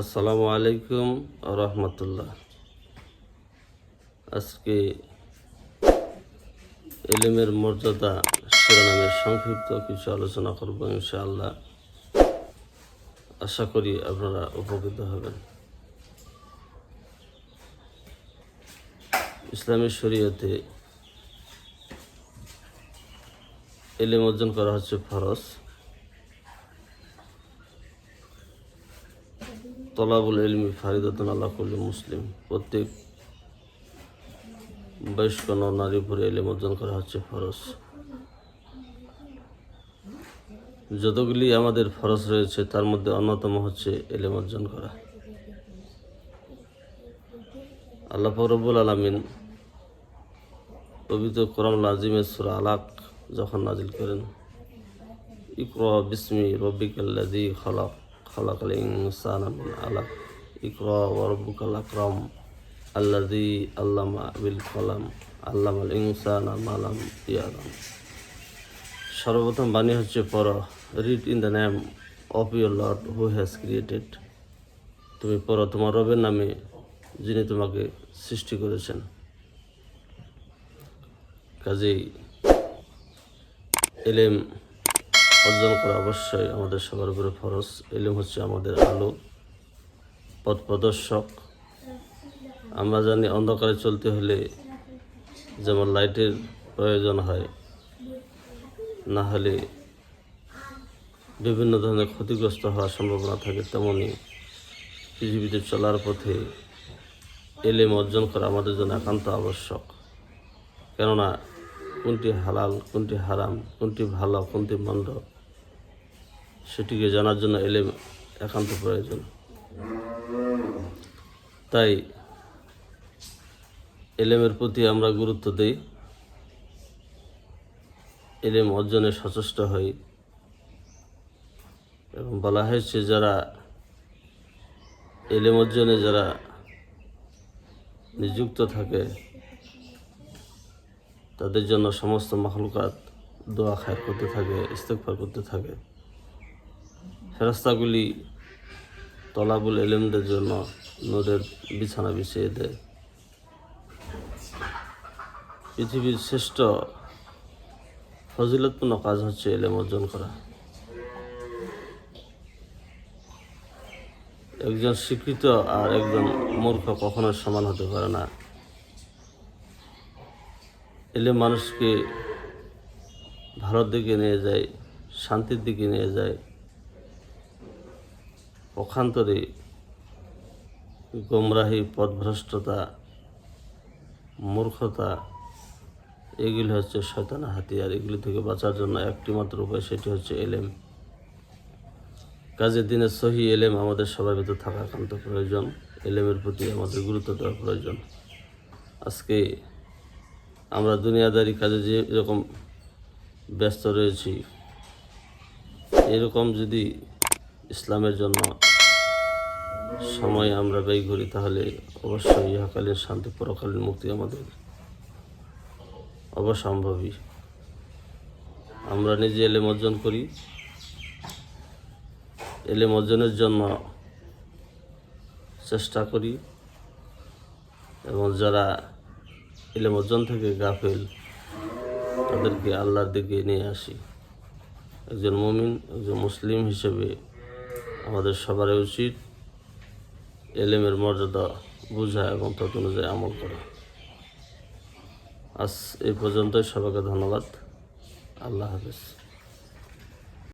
আসসালামু আলাইকুম রহমতুল্লাহ। আজকে এলিমের মর্যাদা শিরোনামের সংক্ষিপ্ত কিছু আলোচনা করব ইনশাআল্লাহ। আশা করি আপনারা উপকৃত হবেন। ইসলামী শরীয়তে এলিম অর্জন করা হচ্ছে ফরজ। তলাবুল ইলমি ফারিদাতুন আল্লাহ কুল্লি মুসলিম। প্রত্যেক বয়স্ক নর উপরে এলিম অর্জন করা হচ্ছে ফরজ। যতগুলি আমাদের ফরজ রয়েছে, তার মধ্যে অন্যতম হচ্ছে এলিম অর্জন করা। আল্লাহ ফরবুল আলমিন পবিত্র কোরআন আজিমের সুরা আলাক যখন নাজিল করেন, ইকরা বিসমি রব্বিকাল্লাযী খালাক। মিন আলাক ইকরা ওয়া রাব্বুকাল আকরাম আল্লাযী আল্লামা বিল কলাম আল্লামাল ইনসানা মা লাম ইয়ালাম সর্বপ্রথম বাণী হচ্ছে পর read in the name of your Lord who has created তুমি পর তোমার রবের নামে যিনি তোমাকে সৃষ্টি করেছেন। কাজেই এলেম অর্জন করা অবশ্যই আমাদের সবার উপরে ফরজ। এলেম হচ্ছে আমাদের আলো, পথ প্রদর্শক। আমরা জানি অন্ধকারে চলতে হলে যেমন লাইটের প্রয়োজন হয়, না হলে বিভিন্ন ধরনের ক্ষতিগ্রস্ত হওয়ার সম্ভাবনা থাকে তেমনই পৃথিবীতে চলার পথে এলেম অর্জন করা আমাদের জন্য একান্ত আবশ্যক। কেননা কোনটি হালাল, কোনটি হারাম, কোনটি ভালো, কোনটি মন্দ সেটিকে জানার জন্য এলেম একান্ত প্রয়োজন। তাই এলেমের প্রতি আমরা গুরুত্ব দিই। এলেম অর্জনে সচেষ্ট হই। এবং বলা হয়েছে, যারা এলেম অর্জনে যারা নিযুক্ত থাকে, তাদের জন্য সমস্ত মখলুকাত দোয়া খায় করতে থাকে ইস্তেকফার করতে থাকে। ফেরাস্তাগুলি তলাবুল এলেমদের জন্য নদের বিছানা বিছিয়ে দেয়। পৃথিবীর শ্রেষ্ঠ ফজিলতপূর্ণ কাজ হচ্ছে এলেম অর্জন করা। একজন শিক্ষিত আর একজন মূর্খ কখনো সমান হতে পারে না। এলে মানুষকে ভালোর দিকে নিয়ে যায়, শান্তির দিকে নিয়ে যায় পক্ষান্তরে গোমরাহি পথভ্রষ্টতা মূর্খতা, এগুলি হচ্ছে শয়তানা হাতিয়ার। এগুলি থেকে বাঁচার জন্য একটি মাত্র উপায়, সেটি হচ্ছে এলেম। কাজের দিনে সহি এলেম আমাদের সবার ভিতর থাকা একান্ত প্রয়োজন। এলেমের প্রতি আমাদের গুরুত্ব দেওয়া প্রয়োজন। আজকে আমরা দুনিয়াদারি কাজে যে এরকম ব্যস্ত রয়েছি, এরকম যদি ইসলামের জন্য সময় আমরা ব্যয় করি, তাহলে অবশ্যই ইহাকালীন শান্তি পরকালীন মুক্তি আমাদের অবসম্ভবী। আমরা নিজে এলেম অর্জন করি। এলেম অর্জনের জন্য চেষ্টা করি। এবং যারা এলেম অর্জন থেকে গাফেল, তাদেরকে আল্লাহর দিকে নিয়ে আসি। একজন মমিন, একজন মুসলিম হিসেবে আমাদের সবারই উচিত এলেমের মর্যাদা বোঝা এবং তত অনুযায়ী আমল করা। আজ এই পর্যন্তই। সবাইকে ধন্যবাদ। আল্লাহ হাফেজ।